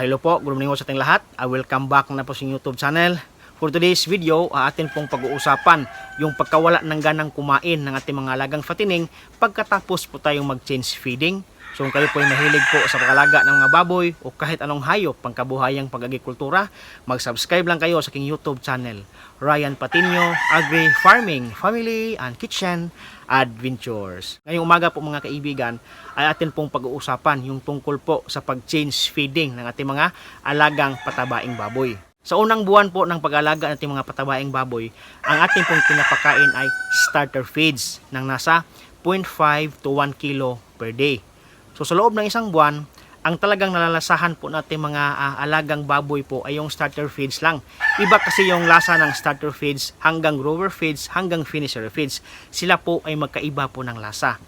hello po, good morning sa ating lahat. I welcome back na po sa YouTube channel. For today's video, atin pong pag-uusapan yung pagkawala ng ganang kumain ng ating mga alagang fatining pagkatapos po tayong mag-change feeding. So kung kayo po ay mahilig po sa pagkalaga ng mga baboy o kahit anong hayop pangkabuhayang pag-agikultura, mag-subscribe lang kayo sa aking YouTube channel. Ryan Patinio, Agri Farming, Family and Kitchen Adventures. Ngayong umaga po mga kaibigan ay atin pong pag-uusapan yung tungkol po sa pag-change feeding ng ating mga alagang patabaing baboy. Sa unang buwan po ng pag-alaga ng ating mga patabaing baboy, ang ating pong pinapakain ay starter feeds ng nasa 0.5 to 1 kilo per day. So sa loob ng isang buwan, ang talagang nalalasahan po natin mga ah, alagang baboy po ay yung starter feeds lang. Iba kasi yung lasa ng starter feeds hanggang grower feeds hanggang finisher feeds. Sila po ay magkaiba po ng lasa.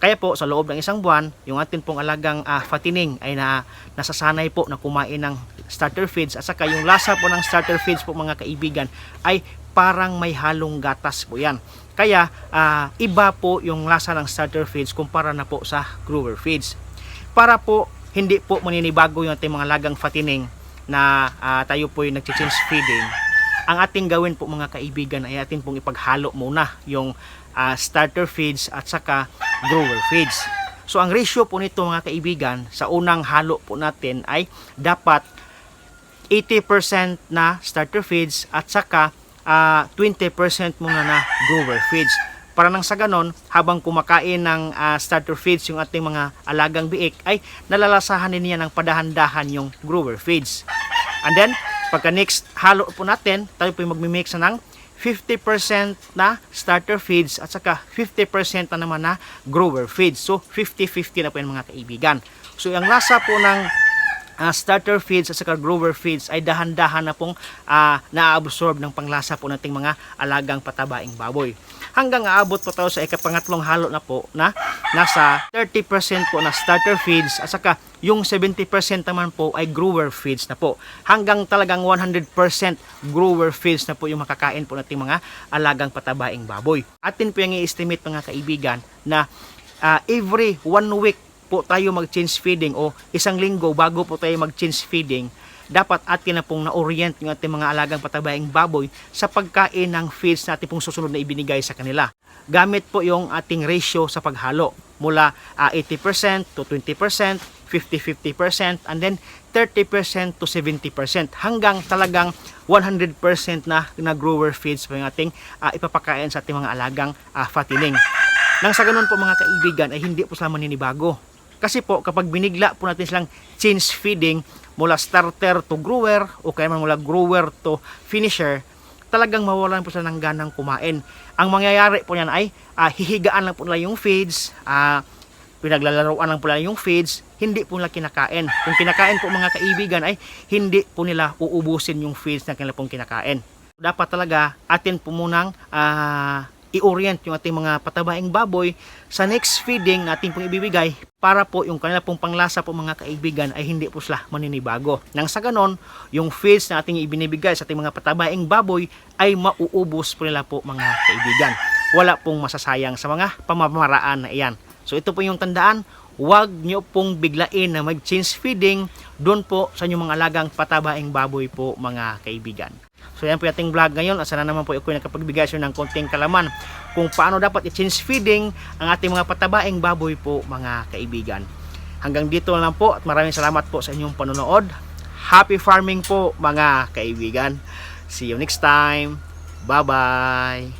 Kaya po sa loob ng isang buwan, yung atin pong alagang ah, fatining ay na nasasanay po na kumain ng starter feeds at saka yung lasa po ng starter feeds po mga kaibigan ay parang may halong gatas po yan. Kaya ah, iba po yung lasa ng starter feeds kumpara na po sa grower feeds. Para po hindi po maninibago yung ating mga lagang fatining na ah, tayo po yung nag-change feeding, ang ating gawin po mga kaibigan ay atin pong ipaghalo muna yung ah, starter feeds at saka grower feeds. So ang ratio po nito mga kaibigan sa unang halo po natin ay dapat 80% na starter feeds at saka ah, 20% muna na grower feeds. Para nang sa ganon, habang kumakain ng ah, starter feeds yung ating mga alagang biik, ay nalalasahan niya ng padahan-dahan yung grower feeds. And then, pagka next halo po natin, tayo po yung magmimix na ng 50% na starter feeds at saka 50% na naman na grower feeds. So, 50-50 na po yung mga kaibigan. So, ang lasa po ng ah, starter feeds at saka grower feeds ay dahan-dahan na pong ah, na-absorb ng panglasa po nating mga alagang patabaing baboy. Hanggang aabot po tayo sa ikapangatlong halo na po na nasa 30% po na starter feeds at saka yung 70% naman po ay grower feeds na po. Hanggang talagang 100% grower feeds na po yung makakain po nating mga alagang patabaing baboy. Atin po yung i-estimate mga kaibigan na ah, every one week po tayo mag-change feeding o isang linggo bago po tayo mag-change feeding, dapat atin na pong na-orient yung ating mga alagang patabayang baboy sa pagkain ng feeds na ating pong susunod na ibinigay sa kanila. Gamit po yung ating ratio sa paghalo mula ah, 80% to 20%, 50-50%, and then 30% to 70% hanggang talagang 100% na, na grower feeds po yung ating ah, ipapakain sa ating mga alagang ah, fatining. Nang sa ganun po mga kaibigan ay hindi po sila maninibago. Kasi po kapag binigla po natin silang change feeding mula starter to grower o kaya man mula grower to finisher, talagang mawalan po sila ng ganang kumain. Ang mangyayari po niyan ay ah, hihigaan lang po nila yung feeds, ah, pinaglalaroan lang po nila yung feeds, hindi po nila kinakain. Kung kinakain po mga kaibigan ay hindi po nila uubusin yung feeds na kanila pong kinakain. Dapat talaga atin po munang ah, i-orient yung ating mga patabaing baboy sa next feeding na ating pong ibibigay para po yung kanila pong panglasa po mga kaibigan ay hindi po sila maninibago. Nang sa ganon, yung feeds na ating ibinibigay sa ating mga patabaing baboy ay mauubos po nila po mga kaibigan. Wala pong masasayang sa mga pamamaraan na iyan. So ito po yung tandaan, huwag nyo pong biglain na mag-change feeding doon po sa inyong mga alagang patabaing baboy po mga kaibigan. So yan po ating vlog ngayon. Asa na naman po ako nakapagbigay sa inyo ng konting kalaman kung paano dapat i-change feeding ang ating mga patabaing baboy po mga kaibigan. Hanggang dito na lang po at maraming salamat po sa inyong panonood. Happy farming po mga kaibigan. See you next time. Bye-bye.